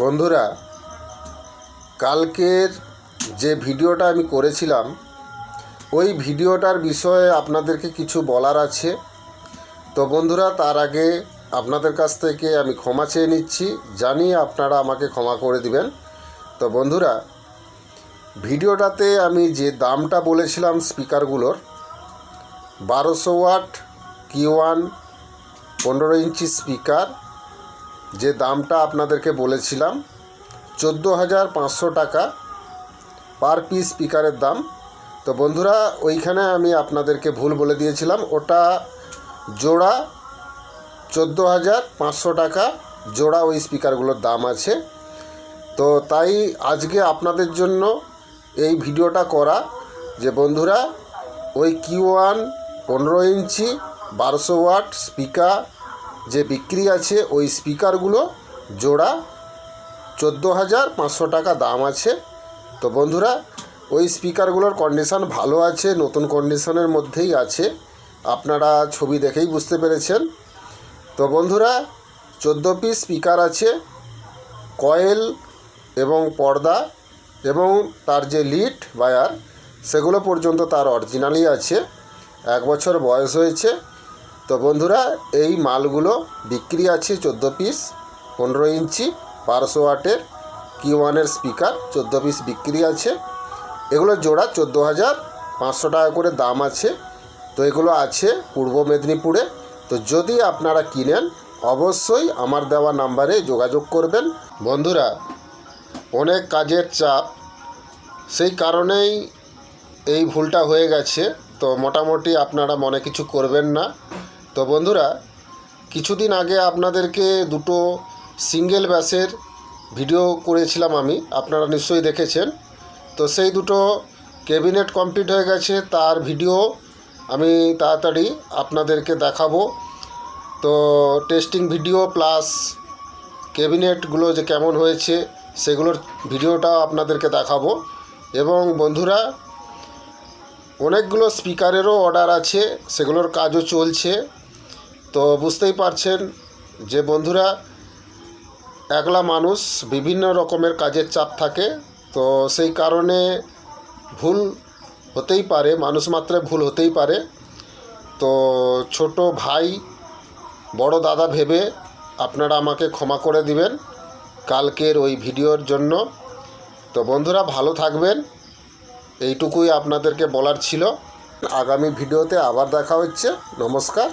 বন্ধুরা, কালকের যে ভিডিওটা আমি করেছিলাম, ওই ভিডিওটার বিষয়ে আপনাদেরকে কিছু বলার আছে। তো বন্ধুরা, তার আগে আপনাদের কাছ থেকে আমি ক্ষমা চেয়ে নিচ্ছি। জানি আপনারা আমাকে ক্ষমা করে দিবেন। তো বন্ধুরা, ভিডিওটাতে আমি যে দামটা বলেছিলাম স্পিকারগুলোর, বারোশো ওয়াট কি ওয়ান পনেরো ইঞ্চি স্পিকার যে দামটা আপনাদেরকে বলেছিলাম, চোদ্দ হাজার পাঁচশো টাকা পার পিস স্পিকারের দাম। তো বন্ধুরা, ওইখানে আমি আপনাদেরকে ভুল বলে দিয়েছিলাম, ওটা জোড়া চোদ্দ হাজার পাঁচশো টাকা, জোড়া ওই স্পিকারগুলোর দাম আছে। তো তাই আজকে আপনাদের জন্য এই ভিডিওটা করা যে বন্ধুরা, ওই কিউ ওয়ান পনেরো ইঞ্চি, বারোশো ওয়াট স্পিকার যে বিক্রি আছে, ওই স্পিকারগুলো জোড়া চোদ্দ হাজার পাঁচশো টাকা দাম আছে। তো বন্ধুরা, ওই স্পিকারগুলোর কন্ডিশান ভালো আছে, নতুন কন্ডিশনের মধ্যেই আছে। আপনারা ছবি দেখেই বুঝতে পেরেছেন। তো বন্ধুরা, চোদ্দ পিস স্পিকার আছে কয়েল এবং পর্দা এবং তার যে লিড বায়ার সেগুলো পর্যন্ত তার অরিজিনালই আছে। এক বছর বয়স হয়েছে। তো বন্ধুরা, এই মালগুলো বিক্রি আছে চোদ্দ পিস, পনেরো ইঞ্চি, বারোশো ওয়াটের কি ওয়ানের স্পিকার চোদ্দ পিস বিক্রি আছে। এগুলো জোড়া চোদ্দ হাজার পাঁচশো টাকা করে দাম আছে। তো এগুলো আছে পূর্ব মেদিনীপুরে। তো যদি আপনারা কিনেন, অবশ্যই আমার দেওয়া নাম্বারে যোগাযোগ করবেন। বন্ধুরা, অনেক কাজের চাপ। সেই কারণেই এই ভুলটা হয়ে গেছে। তো মোটামুটি আপনারা মনে কিছু করবেন না। তো বন্ধুরা, কিছুদিন আগে আপনাদেরকে দুটো সিঙ্গেল ব্যাসের ভিডিও করেছিলাম আমি, আপনারা নিশ্চয়ই দেখেছেন। তো সেই দুটো ক্যাবিনেট কমপ্লিট হয়ে গেছে, তার ভিডিও আমি তাড়াতাড়ি আপনাদেরকে দেখাবো। তো টেস্টিং ভিডিও প্লাস ক্যাবিনেটগুলো যে কেমন হয়েছে, সেগুলোর ভিডিওটাও আপনাদেরকে দেখাবো। এবং বন্ধুরা, অনেকগুলো স্পিকারেরও অর্ডার আছে, সেগুলোর কাজও চলছে। তো বুঝতেই পারছেন যে বন্ধুরা, একলা মানুষ বিভিন্ন রকমের কাজের চাপ থাকে, তো সেই কারণে ভুল হতেই পারে, মানুষ মাত্রে ভুল হতেই পারে। তো ছোট ভাই, বড় দাদা ভেবে আপনারা আমাকে ক্ষমা করে দিবেন কালকের ওই ভিডিওর জন্য। তো বন্ধুরা, ভালো থাকবেন। এইটুকুই আপনাদেরকে বলার ছিল। আগামী ভিডিওতে আবার দেখা হচ্ছে। নমস্কার।